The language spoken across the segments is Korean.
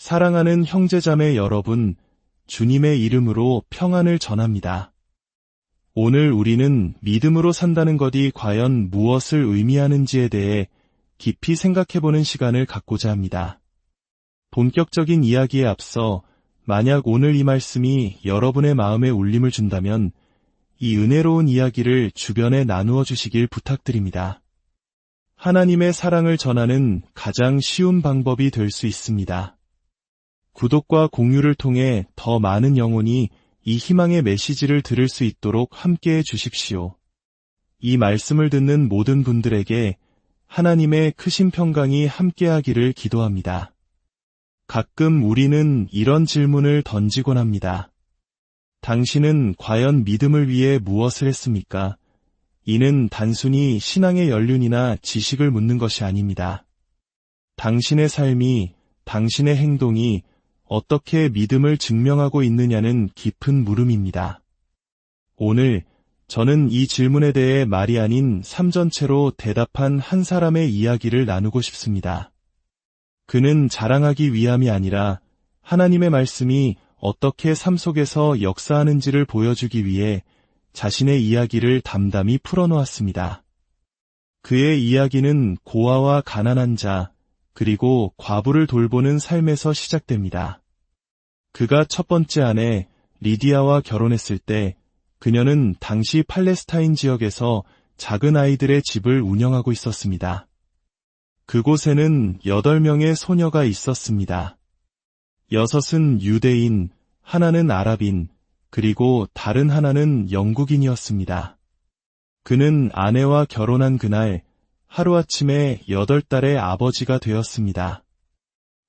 사랑하는 형제자매 여러분, 주님의 이름으로 평안을 전합니다. 오늘 우리는 믿음으로 산다는 것이 과연 무엇을 의미하는지에 대해 깊이 생각해보는 시간을 갖고자 합니다. 본격적인 이야기에 앞서 만약 오늘 이 말씀이 여러분의 마음에 울림을 준다면 이 은혜로운 이야기를 주변에 나누어 주시길 부탁드립니다. 하나님의 사랑을 전하는 가장 쉬운 방법이 될 수 있습니다. 구독과 공유를 통해 더 많은 영혼이 이 희망의 메시지를 들을 수 있도록 함께해 주십시오. 이 말씀을 듣는 모든 분들에게 하나님의 크신 평강이 함께하기를 기도합니다. 가끔 우리는 이런 질문을 던지곤 합니다. 당신은 과연 믿음을 위해 무엇을 했습니까? 이는 단순히 신앙의 연륜이나 지식을 묻는 것이 아닙니다. 당신의 삶이, 당신의 행동이 어떻게 믿음을 증명하고 있느냐는 깊은 물음입니다. 오늘 저는 이 질문에 대해 말이 아닌 삼전체로 대답한 한 사람의 이야기를 나누고 싶습니다. 그는 자랑하기 위함이 아니라 하나님의 말씀이 어떻게 삶 속에서 역사하는지를 보여주기 위해 자신의 이야기를 담담히 풀어놓았습니다. 그의 이야기는 고아와 가난한 자, 그리고 과부를 돌보는 삶에서 시작됩니다. 그가 첫 번째 아내 리디아와 결혼했을 때 그녀는 당시 팔레스타인 지역에서 작은 아이들의 집을 운영하고 있었습니다. 그곳에는 8명의 소녀가 있었습니다. 여섯은 유대인, 하나는 아랍인, 그리고 다른 하나는 영국인이었습니다. 그는 아내와 결혼한 그날 하루아침에 여덟 달의 아버지가 되었습니다.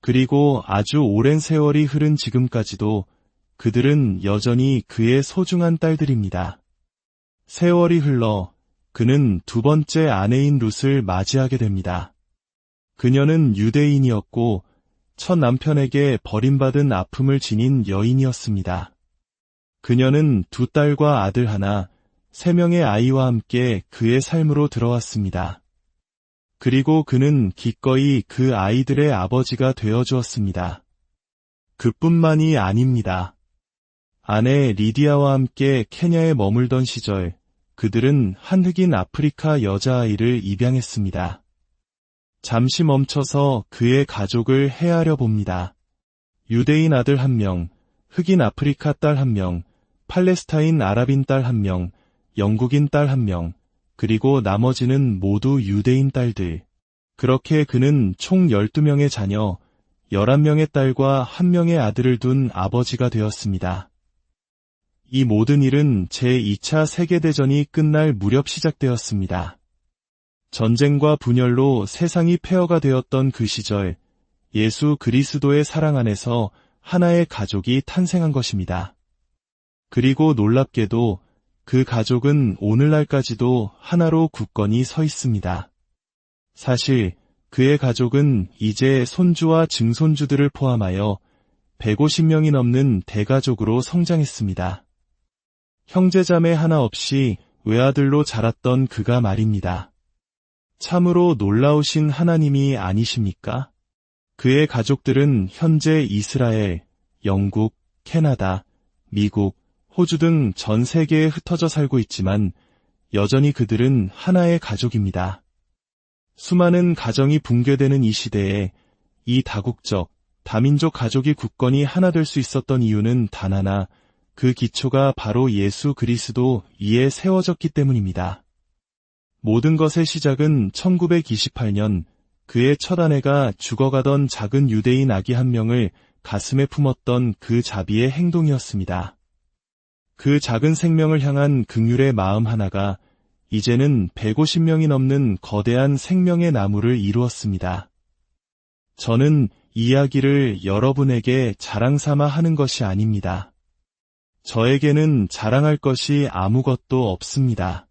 그리고 아주 오랜 세월이 흐른 지금까지도 그들은 여전히 그의 소중한 딸들입니다. 세월이 흘러 그는 두 번째 아내인 룻을 맞이하게 됩니다. 그녀는 유대인이었고 첫 남편에게 버림받은 아픔을 지닌 여인이었습니다. 그녀는 두 딸과 아들 하나, 세 명의 아이와 함께 그의 삶으로 들어왔습니다. 그리고 그는 기꺼이 그 아이들의 아버지가 되어 주었습니다. 그뿐만이 아닙니다. 아내 리디아와 함께 케냐에 머물던 시절 그들은 한 흑인 아프리카 여자아이를 입양했습니다. 잠시 멈춰서 그의 가족을 헤아려 봅니다. 유대인 아들 한 명, 흑인 아프리카 딸 한 명, 팔레스타인 아랍인 딸 한 명, 영국인 딸 한 명, 그리고 나머지는 모두 유대인 딸들. 그렇게 그는 총 12명의 자녀, 11명의 딸과 1명의 아들을 둔 아버지가 되었습니다. 이 모든 일은 제2차 세계대전이 끝날 무렵 시작되었습니다. 전쟁과 분열로 세상이 폐허가 되었던 그 시절, 예수 그리스도의 사랑 안에서 하나의 가족이 탄생한 것입니다. 그리고 놀랍게도 그 가족은 오늘날까지도 하나로 굳건히 서 있습니다. 사실 그의 가족은 이제 손주와 증손주들을 포함하여 150명이 넘는 대가족으로 성장했습니다. 형제자매 하나 없이 외아들로 자랐던 그가 말입니다. 참으로 놀라우신 하나님이 아니십니까? 그의 가족들은 현재 이스라엘, 영국, 캐나다, 미국, 호주 등 전 세계에 흩어져 살고 있지만 여전히 그들은 하나의 가족입니다. 수많은 가정이 붕괴되는 이 시대에 이 다국적, 다민족 가족이 굳건히 하나 될 수 있었던 이유는 단 하나, 그 기초가 바로 예수 그리스도 이에 세워졌기 때문입니다. 모든 것의 시작은 1928년 그의 첫 아내가 죽어가던 작은 유대인 아기 한 명을 가슴에 품었던 그 자비의 행동이었습니다. 그 작은 생명을 향한 극률의 마음 하나가 이제는 150명이 넘는 거대한 생명의 나무를 이루었습니다. 저는 이야기를 여러분에게 자랑 삼아 하는 것이 아닙니다. 저에게는 자랑할 것이 아무것도 없습니다.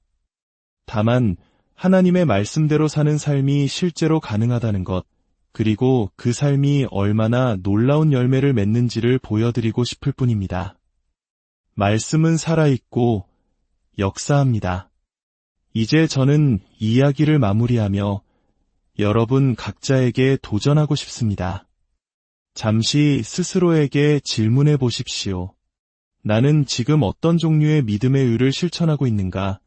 다만 하나님의 말씀대로 사는 삶이 실제로 가능하다는 것, 그리고 그 삶이 얼마나 놀라운 열매를 맺는지를 보여드리고 싶을 뿐입니다. 말씀은 살아있고 역사합니다. 이제 저는 이야기를 마무리하며 여러분 각자에게 도전하고 싶습니다. 잠시 스스로에게 질문해 보십시오. 나는 지금 어떤 종류의 믿음의 의를 실천하고 있는가?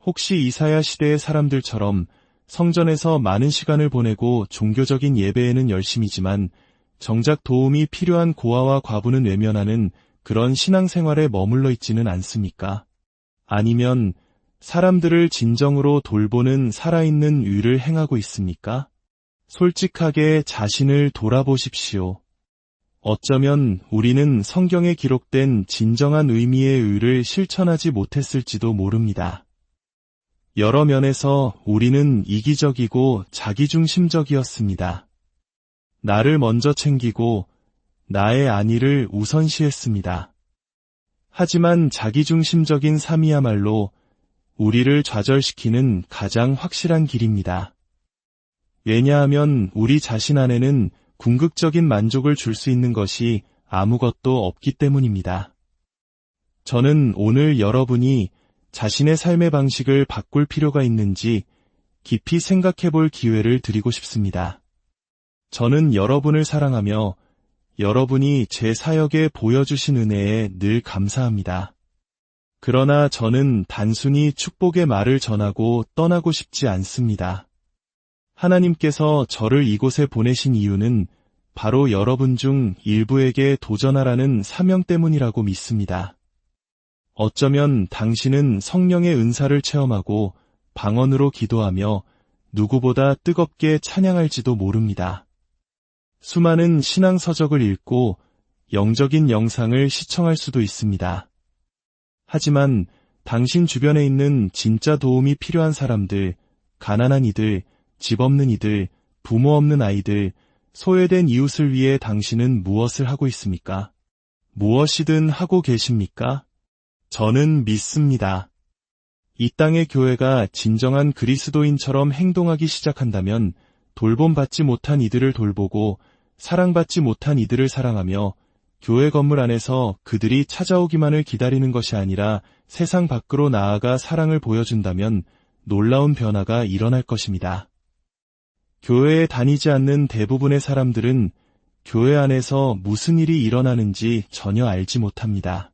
혹시 이사야 시대의 사람들처럼 성전에서 많은 시간을 보내고 종교적인 예배에는 열심이지만 정작 도움이 필요한 고아와 과부는 외면하는 그런 신앙생활에 머물러 있지는 않습니까? 아니면 사람들을 진정으로 돌보는 살아있는 의를 행하고 있습니까? 솔직하게 자신을 돌아보십시오. 어쩌면 우리는 성경에 기록된 진정한 의미의 의를 실천하지 못했을지도 모릅니다. 여러 면에서 우리는 이기적이고 자기중심적이었습니다. 나를 먼저 챙기고 나의 안위를 우선시했습니다. 하지만 자기중심적인 삶이야말로 우리를 좌절시키는 가장 확실한 길입니다. 왜냐하면 우리 자신 안에는 궁극적인 만족을 줄 수 있는 것이 아무것도 없기 때문입니다. 저는 오늘 여러분이 자신의 삶의 방식을 바꿀 필요가 있는지 깊이 생각해 볼 기회를 드리고 싶습니다. 저는 여러분을 사랑하며 여러분이 제 사역에 보여주신 은혜에 늘 감사합니다. 그러나 저는 단순히 축복의 말을 전하고 떠나고 싶지 않습니다. 하나님께서 저를 이곳에 보내신 이유는 바로 여러분 중 일부에게 도전하라는 사명 때문이라고 믿습니다. 어쩌면 당신은 성령의 은사를 체험하고 방언으로 기도하며 누구보다 뜨겁게 찬양할지도 모릅니다. 수많은 신앙 서적을 읽고 영적인 영상을 시청할 수도 있습니다. 하지만 당신 주변에 있는 진짜 도움이 필요한 사람들, 가난한 이들, 집 없는 이들, 부모 없는 아이들, 소외된 이웃을 위해 당신은 무엇을 하고 있습니까? 무엇이든 하고 계십니까? 저는 믿습니다. 이 땅의 교회가 진정한 그리스도인처럼 행동하기 시작한다면 돌봄받지 못한 이들을 돌보고 사랑받지 못한 이들을 사랑하며 교회 건물 안에서 그들이 찾아오기만을 기다리는 것이 아니라 세상 밖으로 나아가 사랑을 보여준다면 놀라운 변화가 일어날 것입니다. 교회에 다니지 않는 대부분의 사람들은 교회 안에서 무슨 일이 일어나는지 전혀 알지 못합니다.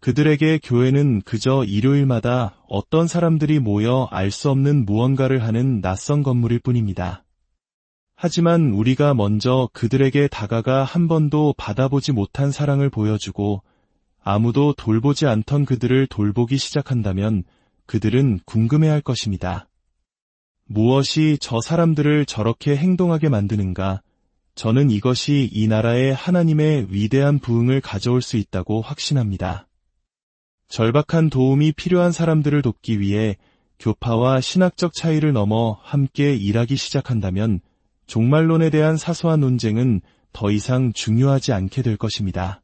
그들에게 교회는 그저 일요일마다 어떤 사람들이 모여 알 수 없는 무언가를 하는 낯선 건물일 뿐입니다. 하지만 우리가 먼저 그들에게 다가가 한 번도 받아보지 못한 사랑을 보여주고 아무도 돌보지 않던 그들을 돌보기 시작한다면 그들은 궁금해할 것입니다. 무엇이 저 사람들을 저렇게 행동하게 만드는가? 저는 이것이 이 나라의 하나님의 위대한 부흥을 가져올 수 있다고 확신합니다. 절박한 도움이 필요한 사람들을 돕기 위해 교파와 신학적 차이를 넘어 함께 일하기 시작한다면 종말론에 대한 사소한 논쟁은 더 이상 중요하지 않게 될 것입니다.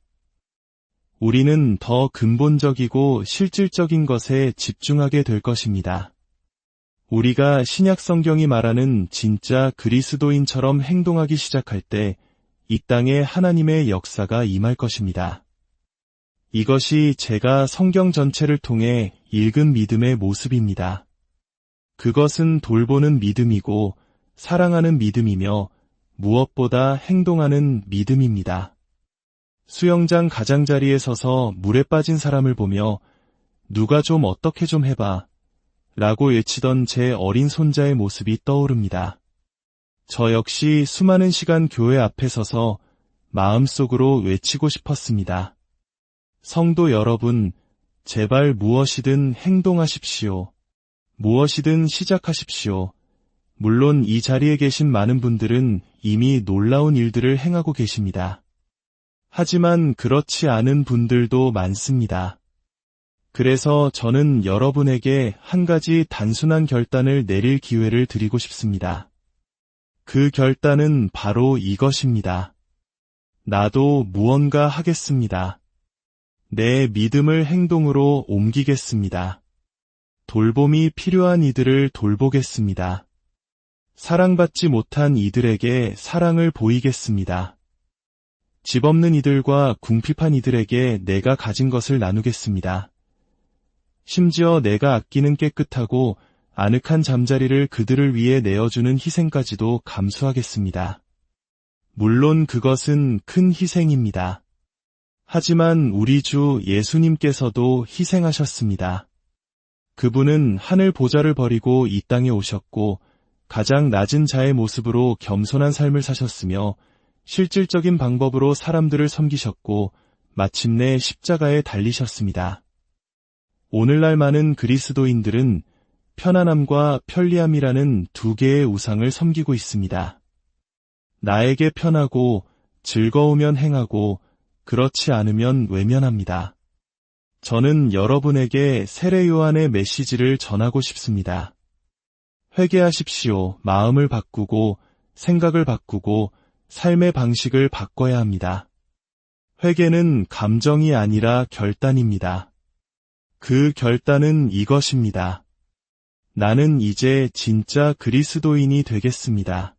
우리는 더 근본적이고 실질적인 것에 집중하게 될 것입니다. 우리가 신약 성경이 말하는 진짜 그리스도인처럼 행동하기 시작할 때 이 땅에 하나님의 역사가 임할 것입니다. 이것이 제가 성경 전체를 통해 읽은 믿음의 모습입니다. 그것은 돌보는 믿음이고 사랑하는 믿음이며 무엇보다 행동하는 믿음입니다. 수영장 가장자리에 서서 물에 빠진 사람을 보며 누가 좀 어떻게 좀 해봐 라고 외치던 제 어린 손자의 모습이 떠오릅니다. 저 역시 수많은 시간 교회 앞에 서서 마음속으로 외치고 싶었습니다. 성도 여러분, 제발 무엇이든 행동하십시오. 무엇이든 시작하십시오. 물론 이 자리에 계신 많은 분들은 이미 놀라운 일들을 행하고 계십니다. 하지만 그렇지 않은 분들도 많습니다. 그래서 저는 여러분에게 한 가지 단순한 결단을 내릴 기회를 드리고 싶습니다. 그 결단은 바로 이것입니다. 나도 무언가 하겠습니다. 내 믿음을 행동으로 옮기겠습니다. 돌봄이 필요한 이들을 돌보겠습니다. 사랑받지 못한 이들에게 사랑을 보이겠습니다. 집 없는 이들과 궁핍한 이들에게 내가 가진 것을 나누겠습니다. 심지어 내가 아끼는 깨끗하고 아늑한 잠자리를 그들을 위해 내어주는 희생까지도 감수하겠습니다. 물론 그것은 큰 희생입니다. 하지만 우리 주 예수님께서도 희생하셨습니다. 그분은 하늘 보좌를 버리고 이 땅에 오셨고 가장 낮은 자의 모습으로 겸손한 삶을 사셨으며 실질적인 방법으로 사람들을 섬기셨고 마침내 십자가에 달리셨습니다. 오늘날 많은 그리스도인들은 편안함과 편리함이라는 두 개의 우상을 섬기고 있습니다. 나에게 편하고 즐거우면 행하고 그렇지 않으면 외면합니다. 저는 여러분에게 세례 요한의 메시지를 전하고 싶습니다. 회개하십시오. 마음을 바꾸고 생각을 바꾸고 삶의 방식을 바꿔야 합니다. 회개는 감정이 아니라 결단입니다. 그 결단은 이것입니다. 나는 이제 진짜 그리스도인이 되겠습니다.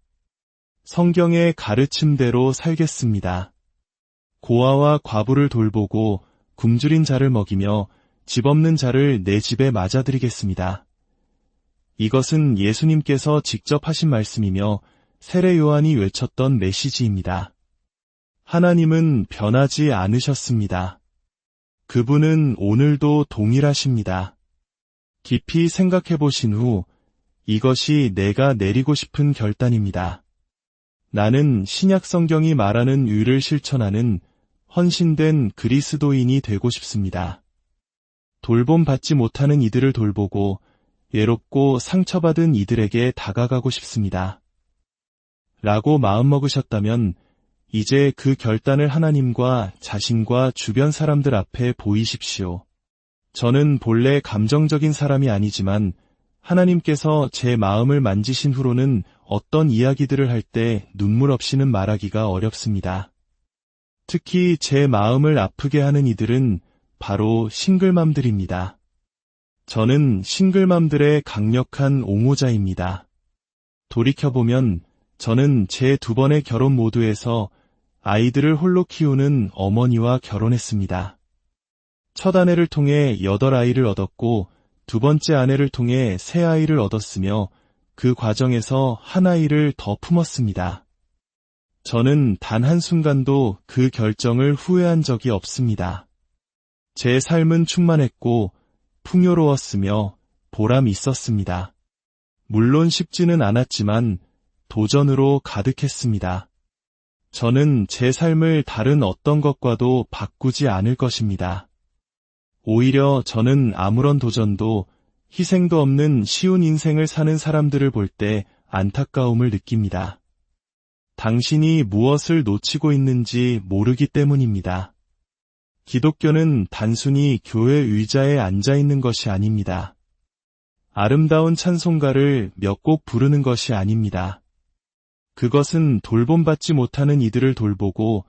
성경의 가르침대로 살겠습니다. 고아와 과부를 돌보고 굶주린 자를 먹이며 집 없는 자를 내 집에 맞아들이겠습니다. 이것은 예수님께서 직접 하신 말씀이며 세례 요한이 외쳤던 메시지입니다. 하나님은 변하지 않으셨습니다. 그분은 오늘도 동일하십니다. 깊이 생각해 보신 후 이것이 내가 내리고 싶은 결단입니다. 나는 신약 성경이 말하는 의를 실천하는 헌신된 그리스도인이 되고 싶습니다. 돌봄 받지 못하는 이들을 돌보고 외롭고 상처받은 이들에게 다가가고 싶습니다. 라고 마음먹으셨다면 이제 그 결단을 하나님과 자신과 주변 사람들 앞에 보이십시오. 저는 본래 감정적인 사람이 아니지만 하나님께서 제 마음을 만지신 후로는 어떤 이야기들을 할 때 눈물 없이는 말하기가 어렵습니다. 특히 제 마음을 아프게 하는 이들은 바로 싱글맘들입니다. 저는 싱글맘들의 강력한 옹호자입니다. 돌이켜보면 저는 제 두 번의 결혼 모두에서 아이들을 홀로 키우는 어머니와 결혼했습니다. 첫 아내를 통해 여덟 아이를 얻었고 두 번째 아내를 통해 세 아이를 얻었으며 그 과정에서 한 아이를 더 품었습니다. 저는 단 한순간도 그 결정을 후회한 적이 없습니다. 제 삶은 충만했고 풍요로웠으며 보람 있었습니다. 물론 쉽지는 않았지만 도전으로 가득했습니다. 저는 제 삶을 다른 어떤 것과도 바꾸지 않을 것입니다. 오히려 저는 아무런 도전도 희생도 없는 쉬운 인생을 사는 사람들을 볼 때 안타까움을 느낍니다. 당신이 무엇을 놓치고 있는지 모르기 때문입니다. 기독교는 단순히 교회 의자에 앉아 있는 것이 아닙니다. 아름다운 찬송가를 몇 곡 부르는 것이 아닙니다. 그것은 돌봄받지 못하는 이들을 돌보고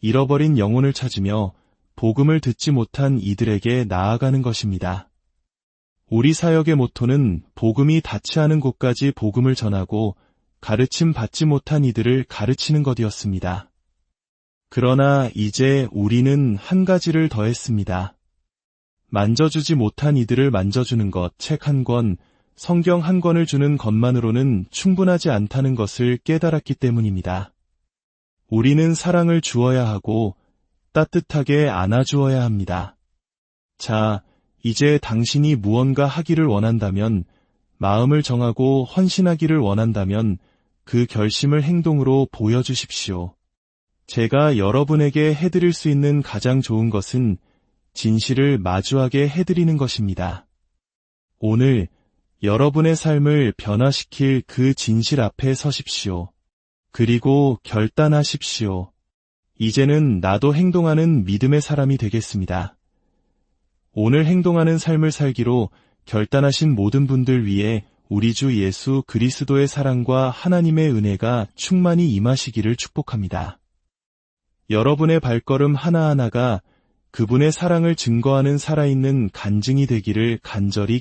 잃어버린 영혼을 찾으며 복음을 듣지 못한 이들에게 나아가는 것입니다. 우리 사역의 모토는 복음이 닿지 않은 곳까지 복음을 전하고 가르침 받지 못한 이들을 가르치는 것이었습니다. 그러나 이제 우리는 한 가지를 더했습니다. 만져주지 못한 이들을 만져주는 것, 책 한 권, 성경 한 권을 주는 것만으로는 충분하지 않다는 것을 깨달았기 때문입니다. 우리는 사랑을 주어야 하고 따뜻하게 안아주어야 합니다. 자, 이제 당신이 무언가 하기를 원한다면, 마음을 정하고 헌신하기를 원한다면 그 결심을 행동으로 보여주십시오. 제가 여러분에게 해드릴 수 있는 가장 좋은 것은 진실을 마주하게 해드리는 것입니다. 오늘 여러분의 삶을 변화시킬 그 진실 앞에 서십시오. 그리고 결단하십시오. 이제는 나도 행동하는 믿음의 사람이 되겠습니다. 오늘 행동하는 삶을 살기로 결단하신 모든 분들 위해 우리 주 예수 그리스도의 사랑과 하나님의 은혜가 충만히 임하시기를 축복합니다. 여러분의 발걸음 하나하나가 그분의 사랑을 증거하는 살아있는 간증이 되기를 간절히